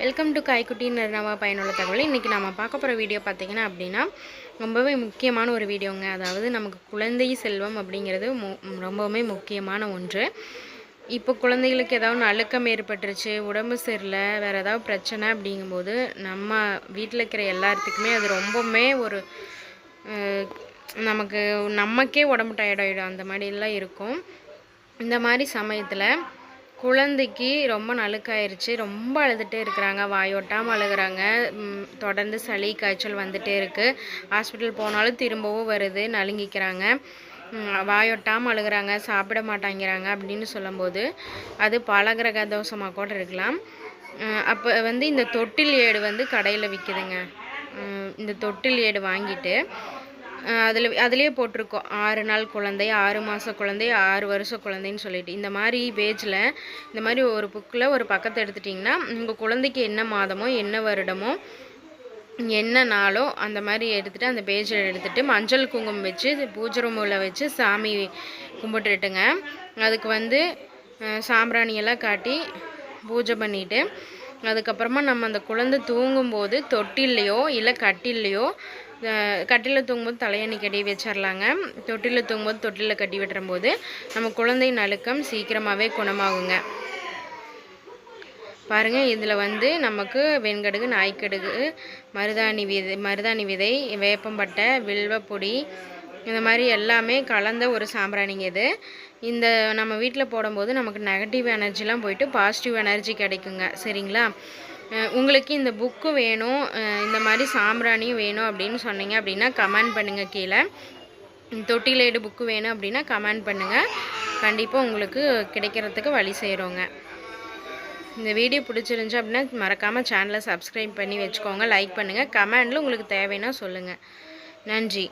Welcome to காய்க்குட்டின்னு நம்ம பயனுள்ள தகவல். இன்றைக்கி நம்ம பார்க்க போகிற வீடியோ பார்த்தீங்கன்னா அப்படின்னா ரொம்பவே முக்கியமான ஒரு வீடியோங்க. அதாவது நமக்கு குழந்தை செல்வம் அப்படிங்கிறது ரொம்பவுமே முக்கியமான ஒன்று. இப்போ குழந்தைகளுக்கு ஏதாவது அழுக்கம் ஏற்பட்டுருச்சு உடம்பு சரியில்லை வேறு ஏதாவது பிரச்சனை அப்படிங்கும்போது நம்ம வீட்டில் இருக்கிற எல்லாத்துக்குமே அது ரொம்பவுமே ஒரு நமக்கு நமக்கே உடம்பு டயர்டாயிடும் அந்த மாதிரிலாம் இருக்கும். இந்த மாதிரி சமயத்தில் குழந்தைக்கு ரொம்ப நழுக்காயிருச்சு. ரொம்ப அழுதுகிட்டே இருக்கிறாங்க. வாயோட்டாமல் அழுகுறாங்க. தொடர்ந்து சளி காய்ச்சல் வந்துகிட்டே இருக்குது ஹாஸ்பிட்டல் போனாலும் திரும்பவும் வருது. நலுங்கிக்கிறாங்க. வாயொட்டாமல் அழுகுறாங்க. சாப்பிட மாட்டாங்கிறாங்க அப்படின்னு சொல்லும்போது அது பலகிரக தோஷமாக கூட இருக்கலாம். அப்போ வந்து இந்த தொட்டில் ஏடு வந்து கடையில் விற்கிதுங்க இந்த தொட்டில் ஏடு வாங்கிட்டு அதில் அதிலே போட்டிருக்கோம். ஆறு நாள் குழந்தை ஆறு மாத குழந்தை ஆறு வருஷ குழந்தைன்னு சொல்லிட்டு. இந்த மாதிரி பேஜில் இந்த மாதிரி ஒரு புக்கில் ஒரு பக்கத்தை எடுத்துட்டிங்கன்னா உங்கள் குழந்தைக்கு என்ன மாதமோ என்ன வருடமோ என்ன நாளோ அந்த மாதிரி எடுத்துகிட்டு அந்த பேஜில் எடுத்துகிட்டு மஞ்சள் குங்குமம் வச்சு பூஜை ரூமில் வச்சு சாமி கும்பிட்டுட்டுங்க அதுக்கு வந்து சாம்பிராணியெல்லாம் காட்டி பூஜை பண்ணிவிட்டு அதுக்கப்புறமா நம்ம அந்த குழந்தை தூங்கும்போது தொட்டில்லையோ இல்லை கட்டில்லையோ கட்டிலில் தூங்கும்போது தலையணி கட்டி வச்சிடலாங்க தொட்டிலில் தூங்கும்போது தொட்டிலில் கட்டி விட்டுறும்போது நம்ம குழந்தை நழுக்கம் சீக்கிரமாகவே குணமாகுங்க. பாருங்கள் இதில் வந்து நமக்கு வெண்கடுகு நாய்க்கடுகு மருதாணி விதை மருதாணி விதை வேப்பம்பட்டை வில்வப்பொடி இந்த மாதிரி எல்லாமே கலந்த ஒரு சாம்பிராணிங்க இது. இந்த நம்ம வீட்டில் போடும்போது நமக்கு நெகட்டிவ் எனர்ஜிலாம் போயிட்டு பாசிட்டிவ் எனர்ஜி கிடைக்குங்க. சரிங்களா? உங்களுக்கு இந்த புக்கு வேணும் இந்த மாதிரி சாம்பிராணியும் வேணும் அப்படின்னு சொன்னீங்க அப்படின்னா கமெண்ட் பண்ணுங்கள் கீழே. தொட்டிலேடு புக்கு வேணும் அப்படின்னா கமெண்ட் பண்ணுங்கள் கண்டிப்பாக உங்களுக்கு கிடைக்கிறதுக்கு வழி செய்கிறோங்க இந்த வீடியோ பிடிச்சிருந்துச்சு அப்படின்னா மறக்காமல் சேனலை சப்ஸ்கிரைப் பண்ணி வச்சுக்கோங்க. லைக் பண்ணுங்கள் கமெண்டில் உங்களுக்கு தேவைன்னா சொல்லுங்கள் நன்றி.